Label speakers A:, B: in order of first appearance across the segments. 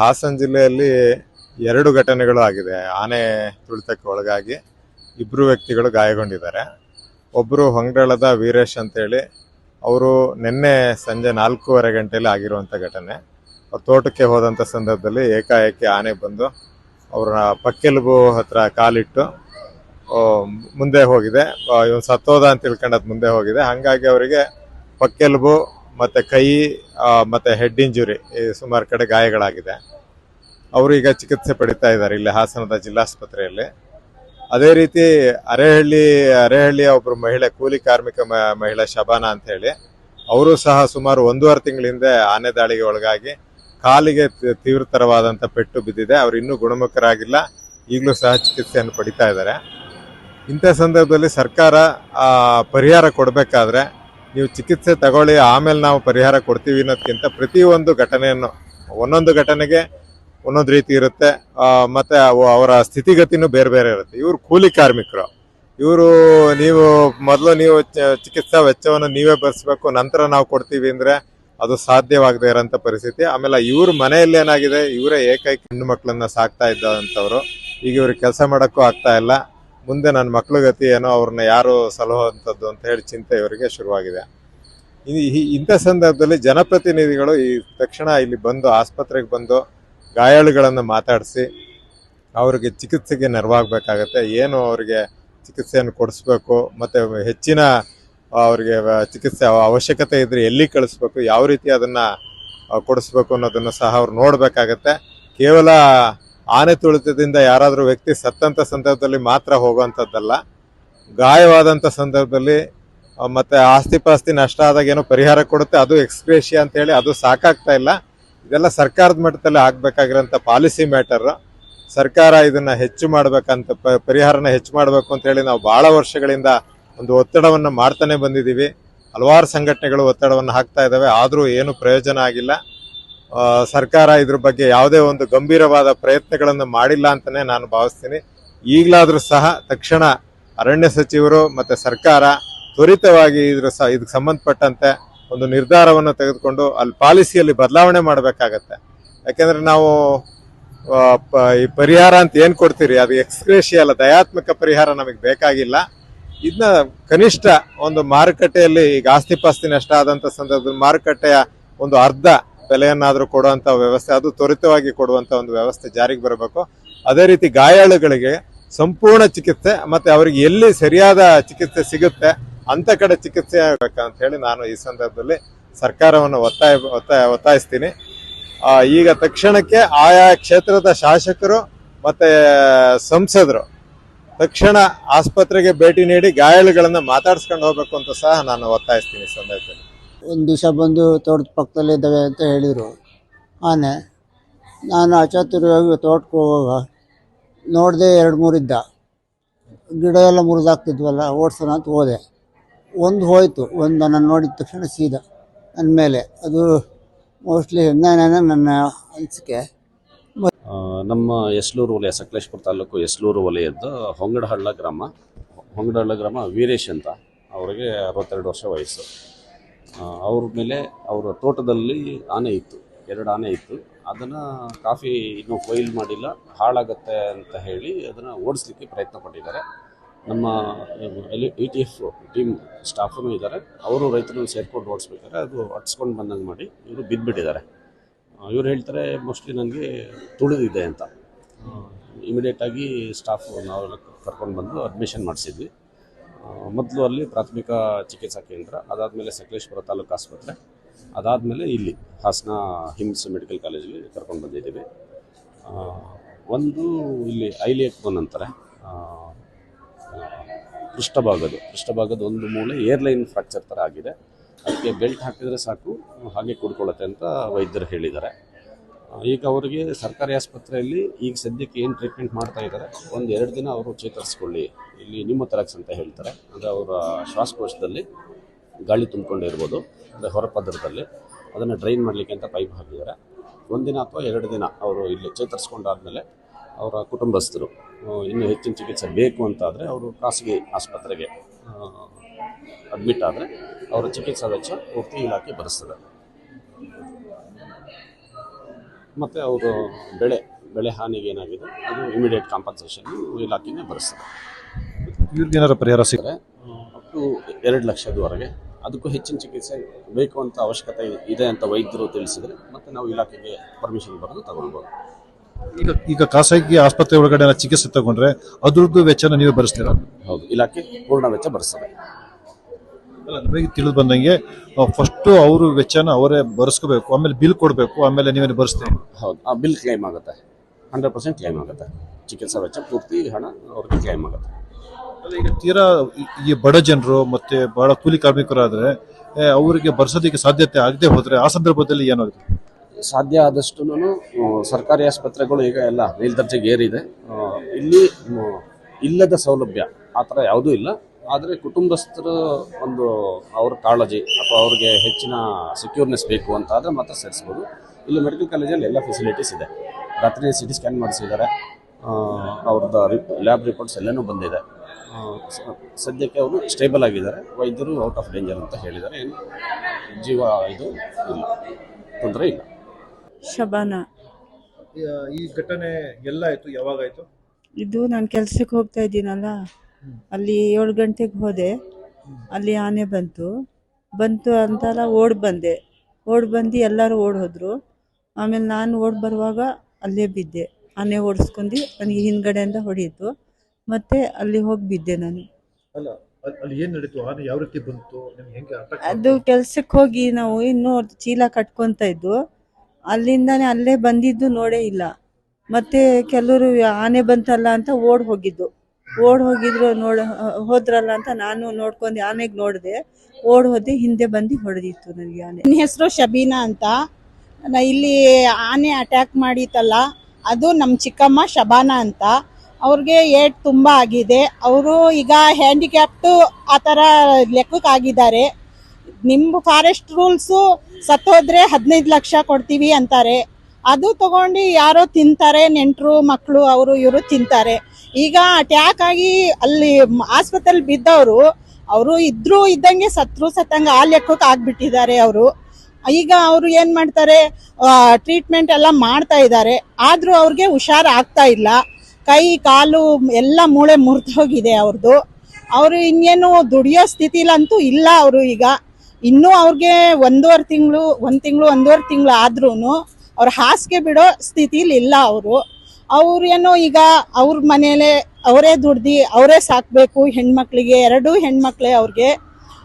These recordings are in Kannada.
A: ಹಾಸನ ಜಿಲ್ಲೆಯಲ್ಲಿ ಎರಡು ಘಟನೆಗಳು ಆಗಿದೆ. ಆನೆ ತುಳಿತಕ್ಕೆ ಒಳಗಾಗಿ ಇಬ್ಬರು ವ್ಯಕ್ತಿಗಳು ಗಾಯಗೊಂಡಿದ್ದಾರೆ. ಒಬ್ಬರು ಹೊಂಗಡಳದ ವೀರೇಶ್ ಅಂತೇಳಿ, ಅವರು ನಿನ್ನೆ ಸಂಜೆ ನಾಲ್ಕೂವರೆ ಗಂಟೆಯಲ್ಲಿ ಆಗಿರುವಂಥ ಘಟನೆ. ಅವ್ರು ತೋಟಕ್ಕೆ ಹೋದಂಥ ಸಂದರ್ಭದಲ್ಲಿ ಏಕಾಏಕಿ ಆನೆ ಬಂದು ಅವರ ಪಕ್ಕೆಲುಬು ಹತ್ರ ಕಾಲಿಟ್ಟು ಮುಂದೆ ಹೋಗಿದೆ. ಇವನು ಸತ್ತೋದ ಅಂತ ತಿಳ್ಕೊಂಡದ್ ಮುಂದೆ ಹೋಗಿದೆ. ಹಾಗಾಗಿ ಅವರಿಗೆ ಪಕ್ಕೆಲುಬು ಮತ್ತೆ ಕೈ ಮತ್ತು ಹೆಡ್ ಇಂಜುರಿ ಸುಮಾರು ಕಡೆ ಗಾಯಗಳಾಗಿದೆ. ಅವರು ಈಗ ಚಿಕಿತ್ಸೆ ಪಡಿತಾ ಇದ್ದಾರೆ ಇಲ್ಲಿ ಹಾಸನದ ಜಿಲ್ಲಾಸ್ಪತ್ರೆಯಲ್ಲಿ. ಅದೇ ರೀತಿ ಅರೆಹಳ್ಳಿ, ಅರೆಹಳ್ಳಿಯ ಒಬ್ಬರು ಮಹಿಳೆ, ಕೂಲಿ ಕಾರ್ಮಿಕ ಮಹಿಳೆ ಶಬಾನ ಅಂತ ಹೇಳಿ, ಅವರು ಸಹ ಸುಮಾರು ಒಂದೂವರೆ ತಿಂಗಳ ಹಿಂದೆ ಆನೆ ದಾಳಿಗೆ ಒಳಗಾಗಿ ಕಾಲಿಗೆ ತೀವ್ರತರವಾದಂಥ ಪೆಟ್ಟು ಬಿದ್ದಿದೆ. ಅವರು ಇನ್ನೂ ಗುಣಮುಖರಾಗಿಲ್ಲ. ಈಗಲೂ ಸಹ ಚಿಕಿತ್ಸೆಯನ್ನು ಪಡಿತಾ ಇದ್ದಾರೆ. ಇಂಥ ಸಂದರ್ಭದಲ್ಲಿ ಸರ್ಕಾರ ಪರಿಹಾರ ಕೊಡಬೇಕಾದ್ರೆ ನೀವು ಚಿಕಿತ್ಸೆ ತಗೊಳ್ಳಿ, ಆಮೇಲೆ ನಾವು ಪರಿಹಾರ ಕೊಡ್ತೀವಿ ಅನ್ನೋದಕ್ಕಿಂತ ಪ್ರತಿಯೊಂದು ಘಟನೆಯನ್ನು, ಒಂದೊಂದು ಘಟನೆಗೆ ಒಂದೊಂದು ರೀತಿ ಇರುತ್ತೆ. ಮತ್ತು ಮತ್ತೆ ಅವು ಅವರ ಸ್ಥಿತಿಗತಿನೂ ಬೇರೆ ಬೇರೆ ಇರುತ್ತೆ. ಇವರು ಕೂಲಿ ಕಾರ್ಮಿಕರು. ಇವರು ನೀವು ಮೊದಲು ನೀವು ಚಿಕಿತ್ಸಾ ವೆಚ್ಚವನ್ನು ನೀವೇ ಭರಿಸ್ಬೇಕು ನಂತರ ನಾವು ಕೊಡ್ತೀವಿ ಅಂದರೆ ಅದು ಸಾಧ್ಯವಾಗದೆ ಇರೋಂಥ ಪರಿಸ್ಥಿತಿ. ಆಮೇಲೆ ಇವ್ರ ಮನೆಯಲ್ಲಿ ಏನಾಗಿದೆ, ಇವರೇ ಏಕೈಕ ಹೆಣ್ಣು ಮಕ್ಕಳನ್ನ ಸಾಕ್ತಾ ಇದ್ದಂಥವ್ರು ಈಗ ಇವ್ರಿಗೆ ಕೆಲಸ ಮಾಡೋಕ್ಕೂ ಆಗ್ತಾ ಇಲ್ಲ. ಮುಂದೆ ನನ್ನ ಮಕ್ಳ ಗತಿ ಏನೋ ಅವ್ರನ್ನ ಯಾರು ಸಲಹುವಂಥದ್ದು ಅಂತ ಹೇಳಿ ಚಿಂತೆ ಇವರಿಗೆ ಶುರುವಾಗಿದೆ. ಇಂಥ ಸಂದರ್ಭದಲ್ಲಿ ಜನಪ್ರತಿನಿಧಿಗಳು ಈ ತಕ್ಷಣ ಇಲ್ಲಿ ಬಂದು ಆಸ್ಪತ್ರೆಗೆ ಬಂದು ಗಾಯಾಳುಗಳನ್ನು ಮಾತಾಡಿಸಿ ಅವರಿಗೆ ಚಿಕಿತ್ಸೆಗೆ ನೆರವಾಗಬೇಕಾಗತ್ತೆ. ಏನು ಅವರಿಗೆ ಚಿಕಿತ್ಸೆಯನ್ನು ಕೊಡಿಸ್ಬೇಕು, ಮತ್ತು ಹೆಚ್ಚಿನ ಅವರಿಗೆ ಚಿಕಿತ್ಸೆ ಅವಶ್ಯಕತೆ ಇದ್ದರೆ ಎಲ್ಲಿ ಕಳಿಸ್ಬೇಕು, ಯಾವ ರೀತಿ ಅದನ್ನು ಕೊಡಿಸ್ಬೇಕು ಅನ್ನೋದನ್ನು ಸಹ ಅವ್ರು ನೋಡಬೇಕಾಗತ್ತೆ. ಕೇವಲ ಆನೆ ತುಳಿತದಿಂದ ಯಾರಾದರೂ ವ್ಯಕ್ತಿ ಸತ್ತಂಥ ಸಂದರ್ಭದಲ್ಲಿ ಮಾತ್ರ ಹೋಗುವಂಥದ್ದಲ್ಲ. ಗಾಯವಾದಂಥ ಸಂದರ್ಭದಲ್ಲಿ ಮತ್ತು ಆಸ್ತಿ ಪಾಸ್ತಿ ನಷ್ಟ ಆದಾಗ ಏನೋ ಪರಿಹಾರ ಕೊಡುತ್ತೆ, ಅದು ಎಕ್ಸ್ಗ್ರೇಷಿಯಾ ಅಂತೇಳಿ ಅದು ಸಾಕಾಗ್ತಾ ಇಲ್ಲ. ಇದೆಲ್ಲ ಸರ್ಕಾರದ ಮಟ್ಟದಲ್ಲಿ ಆಗಬೇಕಾಗಿರೋಂಥ ಪಾಲಿಸಿ ಮ್ಯಾಟರ್. ಸರ್ಕಾರ ಇದನ್ನು ಹೆಚ್ಚು ಮಾಡಬೇಕಂತ ಪರಿಹಾರನ ಹೆಚ್ಚು ಮಾಡಬೇಕು ಅಂತೇಳಿ ನಾವು ಭಾಳ ವರ್ಷಗಳಿಂದ ಒಂದು ಒತ್ತಡವನ್ನು ಮಾಡ್ತಾನೆ ಬಂದಿದ್ದೀವಿ. ಹಲವಾರು ಸಂಘಟನೆಗಳು ಒತ್ತಡವನ್ನು ಹಾಕ್ತಾ ಇದ್ದಾವೆ, ಆದರೂ ಏನು ಪ್ರಯೋಜನ ಆಗಿಲ್ಲ. ಸರ್ಕಾರ ಇದ್ರ ಬಗ್ಗೆ ಯಾವುದೇ ಒಂದು ಗಂಭೀರವಾದ ಪ್ರಯತ್ನಗಳನ್ನು ಮಾಡಿಲ್ಲ ಅಂತಾನೆ ನಾನು ಭಾವಿಸ್ತೀನಿ. ಈಗಲಾದರೂ ಸಹ ತಕ್ಷಣ ಅರಣ್ಯ ಸಚಿವರು ಮತ್ತೆ ಸರ್ಕಾರ ತ್ವರಿತವಾಗಿ ಇದ್ರ ಸ, ಇದಕ್ಕೆ ಸಂಬಂಧಪಟ್ಟಂತೆ ಒಂದು ನಿರ್ಧಾರವನ್ನು ತೆಗೆದುಕೊಂಡು ಅಲ್ಲಿ ಪಾಲಿಸಿಯಲ್ಲಿ ಬದಲಾವಣೆ ಮಾಡಬೇಕಾಗತ್ತೆ. ಯಾಕೆಂದರೆ ನಾವು ಈ ಪರಿಹಾರ ಅಂತ ಏನು ಕೊಡ್ತೀರಿ? ಅದು ಎಕ್ಸ್ಕ್ರೇಷಿ ಅಲ್ಲ, ದಯಾತ್ಮಕ ಪರಿಹಾರ ನಮಗೆ ಬೇಕಾಗಿಲ್ಲ. ಇದನ್ನ ಕನಿಷ್ಠ ಒಂದು ಮಾರುಕಟ್ಟೆಯಲ್ಲಿ ಈಗ ಆಸ್ತಿ ಪಾಸ್ತಿ ನಷ್ಟ ಆದಂತ ಸಂದರ್ಭದಲ್ಲಿ ಮಾರುಕಟ್ಟೆಯ ಒಂದು ಅರ್ಧ ಬೆಲೆಯನ್ನಾದ್ರೂ ಕೊಡುವಂಥ ವ್ಯವಸ್ಥೆ, ಅದು ತ್ವರಿತವಾಗಿ ಕೊಡುವಂಥ ಒಂದು ವ್ಯವಸ್ಥೆ ಜಾರಿಗೆ ಬರಬೇಕು. ಅದೇ ರೀತಿ ಗಾಯಾಳುಗಳಿಗೆ ಸಂಪೂರ್ಣ ಚಿಕಿತ್ಸೆ ಮತ್ತೆ ಅವರಿಗೆ ಎಲ್ಲಿ ಸರಿಯಾದ ಚಿಕಿತ್ಸೆ ಸಿಗುತ್ತೆ ಅಂಥ ಕಡೆ ಚಿಕಿತ್ಸೆ ಆಗಬೇಕಂತ ಹೇಳಿ ನಾನು ಈ ಸಂದರ್ಭದಲ್ಲಿ ಸರ್ಕಾರವನ್ನು ಒತ್ತಾಯ ಒತ್ತಾಯ, ಒತ್ತಾಯಿಸ್ತೀನಿ. ಈಗ ತಕ್ಷಣಕ್ಕೆ ಆಯಾ ಕ್ಷೇತ್ರದ ಶಾಸಕರು ಮತ್ತೆ ಸಂಸದರು ತಕ್ಷಣ ಆಸ್ಪತ್ರೆಗೆ ಭೇಟಿ ನೀಡಿ ಗಾಯಾಳುಗಳನ್ನು ಮಾತಾಡ್ಸ್ಕೊಂಡು ಹೋಗ್ಬೇಕು ಅಂತ ಸಹ ನಾನು ಒತ್ತಾಯಿಸ್ತೀನಿ ಸಂದರ್ಭದಲ್ಲಿ.
B: ಒಂದು ದಿವಸ ಬಂದು ತೋಟದ ಪಕ್ಕದಲ್ಲೇ ಇದ್ದಾವೆ ಅಂತ ಹೇಳಿದರು. ಆನೆ, ನಾನು ಅಚಾತುರ್ಯವಾಗಿ ತೋಟಕ್ಕೆ ಹೋಗುವಾಗ ನೋಡಿದೆ ಎರಡು ಮೂರು ಇದ್ದ. ಗಿಡ ಎಲ್ಲ ಮುರಿದಾಕ್ತಿದ್ವಲ್ಲ ಓಡಿಸೋಣ ಅಂತ ಹೋದೆ. ಒಂದು ಹೋಯಿತು, ಒಂದು ನಾನು ನೋಡಿದ ತಕ್ಷಣ ಸೀದಾ ನನ್ನ ಅದು ಮೋಸ್ಟ್ಲಿ ಹೆಣ್ಣಾನೇನ ನನ್ನ ಅನಿಸಿಕೆ.
C: ನಮ್ಮ ಎಸ್ಲೂರು ವಲಯ, ಸಕಲೇಶ್ಪುರ ತಾಲೂಕು ಎಸ್ಲೂರು ವಲಯದ್ದು ಹೊಂಗಡಹಳ್ಳ ಗ್ರಾಮ. ಹೊಂಗಡಹಳ್ಳ ಗ್ರಾಮ ವೀರೇಶ್ ಅಂತ. ಅವರಿಗೆ ಅರವತ್ತೆರಡು ವರ್ಷ ವಯಸ್ಸು. ಅವ್ರ ಮೇಲೆ ಅವರ ತೋಟದಲ್ಲಿ ಆನೆ ಇತ್ತು ಎರಡು ಆನೆ ಇತ್ತು. ಅದನ್ನು ಕಾಫಿ ಇನ್ನೂ ಕೊಯ್ಲು ಮಾಡಿಲ್ಲ ಹಾಳಾಗತ್ತೆ ಅಂತ ಹೇಳಿ ಅದನ್ನು ಓಡಿಸ್ಲಿಕ್ಕೆ ಪ್ರಯತ್ನ ಪಟ್ಟಿದ್ದಾರೆ. ನಮ್ಮ ಇ ಟಿ ಎಫ್ ಟೀಮ್ ಸ್ಟಾಫನು ಇದ್ದಾರೆ. ಅವರು ರೈತರನ್ನು ಸೇರ್ಕೊಂಡು ಓಡಿಸ್ಬೇಕಾದ್ರೆ ಅದು ಅಟ್ಸ್ಕೊಂಡು ಬಂದಂಗೆ ಮಾಡಿ ಇವರು ಬಿದ್ದುಬಿಟ್ಟಿದ್ದಾರೆ ಇವರು ಹೇಳ್ತಾರೆ ಮೋಸ್ಟ್ಲಿ ನನಗೆ ತುಳಿದಿದೆ ಅಂತ. ಇಮಿಡಿಯೇಟಾಗಿ ಸ್ಟಾಫ್ ನಾವೆಲ್ಲ ಕರ್ಕೊಂಡು ಬಂದು ಅಡ್ಮಿಷನ್ ಮಾಡಿಸಿದ್ವಿ. ಮೊದಲು ಅಲ್ಲಿ ಪ್ರಾಥಮಿಕ ಚಿಕಿತ್ಸಾ ಕೇಂದ್ರ ಅದಾದಮೇಲೆ ಸಕಲೇಶ್ವರ ತಾಲೂಕು ಆಸ್ಪತ್ರೆ ಅದಾದಮೇಲೆ ಇಲ್ಲಿ ಹಾಸನ ಹಿಮ್ಸ್ ಮೆಡಿಕಲ್ ಕಾಲೇಜಲ್ಲಿ ಕರ್ಕೊಂಡು ಬಂದಿದ್ದೀವಿ. ಒಂದು ಇಲ್ಲಿ ಐಲಿಯಕ್ ಅಂತಾರೆ. ಆ, ಭಾಗದ ಪೃಷ್ಠಭಾಗದ್ದು ಪೃಷ್ಠಭಾಗದ ಒಂದು ಮೂಲೆ ಏರ್ಲೈನ್ ಫ್ರಾಕ್ಚರ್ ಥರ ಆಗಿದೆ. ಅದಕ್ಕೆ ಬೆಲ್ಟ್ ಹಾಕಿದರೆ ಸಾಕು ಹಾಗೆ ಕೂಡ್ಕೊಳ್ಳುತ್ತೆ ಅಂತ ವೈದ್ಯರು ಹೇಳಿದ್ದಾರೆ. ಈಗ ಅವರಿಗೆ ಸರ್ಕಾರಿ ಆಸ್ಪತ್ರೆಯಲ್ಲಿ ಈಗ ಸದ್ಯಕ್ಕೆ ಏನು ಟ್ರೀಟ್ಮೆಂಟ್ ಮಾಡ್ತಾ ಇದ್ದಾರೆ ಒಂದು ಎರಡು ದಿನ ಅವರು ಚೇತರಿಸ್ಕೊಳ್ಳಿ. ಇಲ್ಲಿ ನಿಮ್ಮ ಥರಕ್ಸ್ ಅಂತ ಹೇಳ್ತಾರೆ. ಅಂದರೆ ಅವರ ಶ್ವಾಸಕೋಶದಲ್ಲಿ ಗಾಳಿ ತುಂಬಿಕೊಂಡಿರ್ಬೋದು, ಅಂದರೆ ಹೊರಪದರದಲ್ಲಿ. ಅದನ್ನು ಡ್ರೈನ್ ಮಾಡಲಿಕ್ಕೆ ಅಂತ ಪೈಪ್ ಹಾಕಿದ್ದಾರೆ. ಒಂದಿನ ಅಥವಾ ಎರಡು ದಿನ ಅವರು ಇಲ್ಲಿ ಚೇತರಿಸ್ಕೊಂಡಾದ್ಮೇಲೆ ಅವರ ಕುಟುಂಬಸ್ಥರು ಇನ್ನೂ ಹೆಚ್ಚಿನ ಚಿಕಿತ್ಸೆ ಬೇಕು ಅಂತಾದರೆ ಅವರು ಖಾಸಗಿ ಆಸ್ಪತ್ರೆಗೆ ಅಡ್ಮಿಟ್ ಆದರೆ ಅವರ ಚಿಕಿತ್ಸಾ ವೆಚ್ಚ ಪೂರ್ತಿ ಇಲಾಖೆ ಭರಿಸ್ತದೆ. ಮತ್ತು ಅವರು ಬೆಳೆ ಬೆಳೆ ಹಾನಿಗೆ ಏನಾಗಿದೆ ಅದು ಇಮಿಡಿಯೇಟ್ ಕಾಂಪನ್ಸೇಷನ್ ಇಲಾಖೆನೇ ಭರಿಸ್ತದೆ
D: ಇವ್ರಿಗೆ ಏನಾದ್ರು ಪರಿಹಾರ ಸಿಗ್ತಾರೆ
C: ಅಪ್ ಟು ಎರಡು ಲಕ್ಷದವರೆಗೆ ಅದಕ್ಕೂ ಹೆಚ್ಚಿನ ಚಿಕಿತ್ಸೆ ಬೇಕು ಅಂತ ಅವಶ್ಯಕತೆ ಇದೆ ಅಂತ ವೈದ್ಯರು ತಿಳಿಸಿದರೆ ಮತ್ತು ನಾವು ಇಲಾಖೆಗೆ ಪರ್ಮಿಷನ್ ಬರೆದು ತಗೊಳ್ಬೋದು.
D: ಈಗ ಈಗ ಖಾಸಗಿ ಆಸ್ಪತ್ರೆ ಒಳಗಡೆ ಚಿಕಿತ್ಸೆ ತಗೊಂಡ್ರೆ ಅದ್ರದ್ದು ವೆಚ್ಚನ ನೀವು ಭರಿಸ್ತೀರಾ?
C: ಹೌದು ಇಲಾಖೆ ಪೂರ್ಣ ವೆಚ್ಚ ಭರಿಸ್ತದೆ.
D: ಅಲ್ಲ, ನಮಗೆ ತಿಳಿದು ಬಂದಂಗೆ ಫಸ್ಟು ಅವರು ವೆಚ್ಚನ ಅವರೇ ಬರೆಸ್ಕೋಬೇಕು ಆಮೇಲೆ ಬಿಲ್ ಕೊಡಬೇಕು ಆಮೇಲೆ ನೀವೇನು ಭರಿಸ್ತೀರಿ?
C: ಹೌದು. ಆ ಬಿಲ್ ಕ್ಲೈಮ್ ಆಗುತ್ತೆ. ಹಂಡ್ರೆಡ್ ಪರ್ಸೆಂಟ್ ಕ್ಲೈಮ್ ಆಗುತ್ತೆ. ಚಿಕಿತ್ಸಾ ವೆಚ್ಚ ಪೂರ್ತಿ ಹಣ ಅವ್ರಿಗೆ ಕ್ಲೈಮ್ ಆಗುತ್ತೆ.
D: ಈಗ ತೀರಾ ಈ- ಬಡ ಜನರು ಮತ್ತೆ ಬಹಳ ಕೂಲಿ ಕಾರ್ಮಿಕರಾದರೆ ಅವರಿಗೆ ಬರ್ಸೋದಕ್ಕೆ ಸಾಧ್ಯತೆ ಆಗದೆ ಹೋದರೆ ಆ ಸಂದರ್ಭದಲ್ಲಿ ಏನಾಗುತ್ತೆ
C: ಸಾಧ್ಯ ಆದಷ್ಟು ಸರ್ಕಾರಿ ಆಸ್ಪತ್ರೆಗಳು ಈಗ ಎಲ್ಲ ಮೇಲ್ದರ್ಜೆಗೆ ಏರಿದೆ ಇಲ್ಲಿ ಇಲ್ಲದ ಸೌಲಭ್ಯ ಆ ಥರ ಯಾವುದೂ ಇಲ್ಲ. ಆದರೆ ಕುಟುಂಬಸ್ಥರು ಒಂದು ಅವ್ರ ಕಾಳಜಿ ಅಥವಾ ಅವ್ರಿಗೆ ಹೆಚ್ಚಿನ ಸೆಕ್ಯೂರ್ನೆಸ್ ಬೇಕು ಅಂತ ಆದರೆ ಮಾತ್ರ ಸೇರಿಸ್ಬೋದು. ಇಲ್ಲಿ ಮೆಡಿಕಲ್ ಕಾಲೇಜಲ್ಲಿ ಎಲ್ಲ ಫೆಸಿಲಿಟೀಸ್ ಇದೆ. ರಾತ್ರಿ ಸಿ ಟಿ ಸ್ಕ್ಯಾನ್ ಮಾಡಿಸಿದ್ದಾರೆ ಅವ್ರದ್ದು ಲ್ಯಾಬ್ ರಿಪೋರ್ಟ್ಸ್ ಎಲ್ಲನೂ ಬಂದಿದೆ. ಸ- ಸದ್ಯಕ್ಕೆ ಅವರು ಸ್ಟೇಬಲ್ ಆಗಿದ್ದಾರೆ. ವೈದ್ಯರು ಔಟ್ ಆಫ್ ಡೇಂಜರ್ ಅಂತ ಹೇಳಿದ್ದಾರೆ. ಏನು ಜೀವ ಇದು ಇಲ್ಲ. ತೊಂದರೆ ಇಲ್ಲ.
E: ಶಬಾನ.
D: ಈ ಘಟನೆ ಎಲ್ಲ ಆಯಿತು ಯಾವಾಗಾಯಿತು?
E: ಇದು ನಾನು ಕೆಲ್ಸಕ್ಕೆ ಹೋಗ್ತಾ ಇದ್ದೀನಲ್ಲ. ಅಲ್ಲಿ ಏಳು ಗಂಟೆಗೆ ಹೋದೆ. ಅಲ್ಲಿ ಆನೆ ಬಂತು. ಬಂತು ಅಂತಲ್ಲ ಓಡಿ ಬಂದೆ. ಓಡಿ ಬಂದು ಎಲ್ಲರೂ ಓಡಿ ಹೋದರು. ಆಮೇಲೆ ನಾನು ಓಡಿ ಬರುವಾಗ ಅಲ್ಲೇ ಬಿದ್ದೆ. ಆನೆ ಓಡಿಸ್ಕೊಂಡು ನನಗೆ ಹಿಂದ್ಗಡೆಯಿಂದ ಹೊಡೆಯಿತು ಮತ್ತೆ ಅಲ್ಲಿ ಹೋಗಿ ಬಿದ್ದೆ ನಾನು. ಅದು ಕೆಲ್ಸಕ್ಕೆ ಹೋಗಿ ನಾವು ಇನ್ನೂ ಚೀಲ ಕಟ್ಕೊಂತ ಇದ್ದು ಅಲ್ಲಿಂದಾನೆ ಅಲ್ಲೇ ಬಂದಿದ್ದು ನೋಡೇ ಇಲ್ಲ. ಮತ್ತೆ ಕೆಲವರು ಆನೆ ಬಂತಲ್ಲ ಅಂತ ಓಡ್ ಹೋಗಿದ್ದು. ಓಡ್ ಹೋಗಿದ್ರು ನೋಡ ಹೋದ್ರಲ್ಲ ಅಂತ ನಾನು ನೋಡ್ಕೊಂಡು ಆನೆಗೆ ನೋಡಿದೆ. ಓಡ್ ಹೋದೆ, ಹಿಂದೆ ಬಂದು ಹೊಡೆದಿತ್ತು ನನಗೆ ಆನೆ.
F: ನನ್ನ ಹೆಸರು ಶಬೀನಾ ಅಂತ. ನಾ ಇಲ್ಲಿ ಆನೆ ಅಟ್ಯಾಕ್ ಮಾಡಿತ್ತಲ್ಲ, ಅದು ನಮ್ಮ ಚಿಕ್ಕಮ್ಮ ಶಬಾನಾ ಅಂತ. ಅವ್ರಿಗೆ ಏಟ್ ತುಂಬ ಆಗಿದೆ. ಅವರು ಈಗ ಹ್ಯಾಂಡಿಕ್ಯಾಪ್ಟು ಆ ಥರ ಲೆಕ್ಕಕ್ಕೆ ಆಗಿದ್ದಾರೆ. ನಿಮ್ಮ ಫಾರೆಸ್ಟ್ ರೂಲ್ಸು ಸತ್ತೋದ್ರೆ ಹದಿನೈದು ಲಕ್ಷ ಕೊಡ್ತೀವಿ ಅಂತಾರೆ. ಅದು ತಗೊಂಡು ಯಾರೋ ತಿಂತಾರೆ, ನೆಂಟರು ಮಕ್ಕಳು ಅವರು, ಇವರು ತಿಂತಾರೆ. ಈಗ ಅಟ್ಯಾಕ್ ಆಗಿ ಅಲ್ಲಿ ಆಸ್ಪತ್ರೆಲಿ ಬಿದ್ದವರು, ಅವರು ಇದ್ರು ಇದ್ದಂಗೆ ಸತ್ರು ಸತ್ತಂಗೆ ಆ ಲೆಕ್ಕಕ್ಕೆ ಆಗ್ಬಿಟ್ಟಿದ್ದಾರೆ ಅವರು. ಈಗ ಅವರು ಏನ್ ಮಾಡ್ತಾರೆ ಟ್ರೀಟ್ಮೆಂಟ್ ಎಲ್ಲ ಮಾಡ್ತಾ ಇದ್ದಾರೆ. ಆದ್ರೂ ಅವ್ರಿಗೆ ಹುಷಾರ್ ಆಗ್ತಾ ಇಲ್ಲ. ಕೈ, ಕಾಲು ಎಲ್ಲ ಮೂಳೆ ಮುರಿದು ಹೋಗಿದೆ ಅವ್ರದ್ದು ಅವರು ಇನ್ನೇನು ದುಡಿಯೋ ಸ್ಥಿತಿಲಂತೂ ಇಲ್ಲ ಅವರು ಈಗ. ಇನ್ನೂ ಅವ್ರಿಗೆ ಒಂದೂವರೆ ತಿಂಗಳು, ಒಂದು ತಿಂಗಳು, ಒಂದೂವರೆ ತಿಂಗಳು ಆದ್ರೂ ಅವ್ರು ಹಾಸಿಗೆ ಬಿಡೋ ಸ್ಥಿತಿಲಿ ಇಲ್ಲ ಅವರು. ಅವ್ರು ಏನೋ ಈಗ ಅವ್ರ ಮನೇಲೆ ಅವರೇ ದುಡ್ದು ಅವರೇ ಸಾಕ್ಬೇಕು, ಹೆಣ್ಮಕ್ಳಿಗೆ ಎರಡೂ ಹೆಣ್ಮಕ್ಳೇ ಅವ್ರಿಗೆ.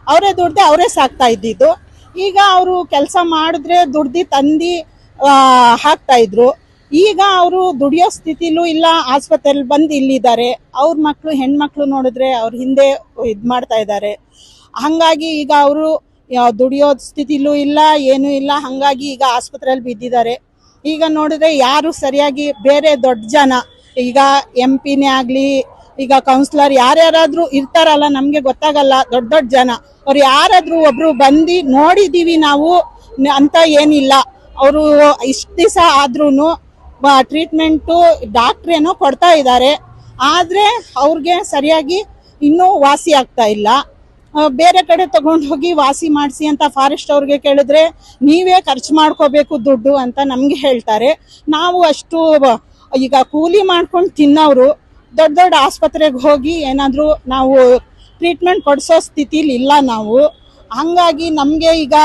F: ಅವರೇ ದುಡ್ದು ಅವರೇ ಸಾಕ್ತಾ ಇದ್ದಿದ್ದು. ಈಗ ಅವರು ಕೆಲಸ ಮಾಡಿದ್ರೆ ದುಡ್ದು ತಂದು ಹಾಕ್ತಾ ಇದ್ರು. ಈಗ ಅವರು ದುಡಿಯೋ ಸ್ಥಿತಿಲೂ ಇಲ್ಲ ಆಸ್ಪತ್ರೆಯಲ್ಲಿ ಬಂದು ಇಲ್ಲಿದ್ದಾರೆ. ಅವ್ರ ಮಕ್ಕಳು ಹೆಣ್ಮಕ್ಳು ನೋಡಿದ್ರೆ ಅವ್ರ ಹಿಂದೆ ಇದು ಮಾಡ್ತಾ ಇದ್ದಾರೆ. ಹಾಗಾಗಿ ಈಗ ಅವರು ದುಡಿಯೋ ಸ್ಥಿತಿಲೂ ಇಲ್ಲ, ಏನೂ ಇಲ್ಲ. ಹಾಗಾಗಿ ಈಗ ಆಸ್ಪತ್ರೆಯಲ್ಲಿ ಬಿದ್ದಿದ್ದಾರೆ. ಈಗ ನೋಡಿದ್ರೆ ಯಾರು ಸರಿಯಾಗಿ ಬೇರೆ ದೊಡ್ಡ ಜನ, ಈಗ ಎಂ ಪಿನೇ ಆಗಲಿ, ಈಗ ಕೌನ್ಸಿಲರ್ ಯಾರ್ಯಾರಾದ್ರೂ ಇರ್ತಾರಲ್ಲ, ನಮಗೆ ಗೊತ್ತಾಗಲ್ಲ, ದೊಡ್ಡ ದೊಡ್ಡ ಜನ. ಅವ್ರು ಯಾರಾದ್ರೂ ಒಬ್ರು ಬಂದು ನೋಡಿದೀವಿ ನಾವು ಅಂತ ಏನಿಲ್ಲ. ಅವರು ಇಷ್ಟು ದಿವಸ ಆದ್ರೂ ಟ್ರೀಟ್ಮೆಂಟು ಡಾಕ್ಟ್ರೇನೋ ಕೊಡ್ತಾ ಇದ್ದಾರೆ. ಆದರೆ ಅವ್ರಿಗೆ ಸರಿಯಾಗಿ ಇನ್ನೂ ವಾಸಿ ಆಗ್ತಾ ಇಲ್ಲ. ಬೇರೆ ಕಡೆ ತಗೊಂಡು ಹೋಗಿ ವಾಸಿ ಮಾಡಿಸಿ ಅಂತ ಫಾರೆಸ್ಟ್ ಅವ್ರಿಗೆ ಕೇಳಿದ್ರೆ, ನೀವೇ ಖರ್ಚು ಮಾಡ್ಕೋಬೇಕು ದುಡ್ಡು ಅಂತ ನಮಗೆ ಹೇಳ್ತಾರೆ. ನಾವು ಅಷ್ಟು, ಈಗ ಕೂಲಿ ಮಾಡ್ಕೊಂಡು ತಿನ್ನೋರು, ದೊಡ್ಡ ದೊಡ್ಡ ಆಸ್ಪತ್ರೆಗೆ ಹೋಗಿ ಏನಾದರೂ ನಾವು ಟ್ರೀಟ್ಮೆಂಟ್ ಕೊಡಿಸೋ ಸ್ಥಿತಿಲಿ ಇಲ್ಲ ನಾವು. ಹಂಗಾಗಿ ನಮಗೆ ಈಗ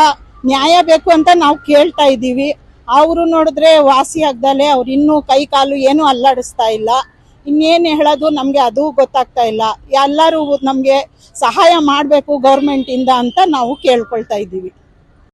F: ನ್ಯಾಯ ಬೇಕು ಅಂತ ನಾವು ಕೇಳ್ತಾ ಇದ್ದೀವಿ. ಅವರು ನೋಡಿದ್ರೆ ವಾಸಿ ಆಗ್ದಲೆ ಅವ್ರು ಇನ್ನೂ ಕೈ ಕಾಲು ಏನೂ ಅಲ್ಲಾಡಿಸ್ತಾ ಇಲ್ಲ. ಇನ್ನೇನು ಹೇಳೋದು ನಮಗೆ ಅದು ಗೊತ್ತಾಗ್ತಾ ಇಲ್ಲ. ಎಲ್ಲರೂ ನಮಗೆ ಸಹಾಯ ಮಾಡಬೇಕು ಗೌರ್ಮೆಂಟಿಂದ ಅಂತ ನಾವು ಕೇಳ್ಕೊಳ್ತಾ ಇದ್ದೀವಿ.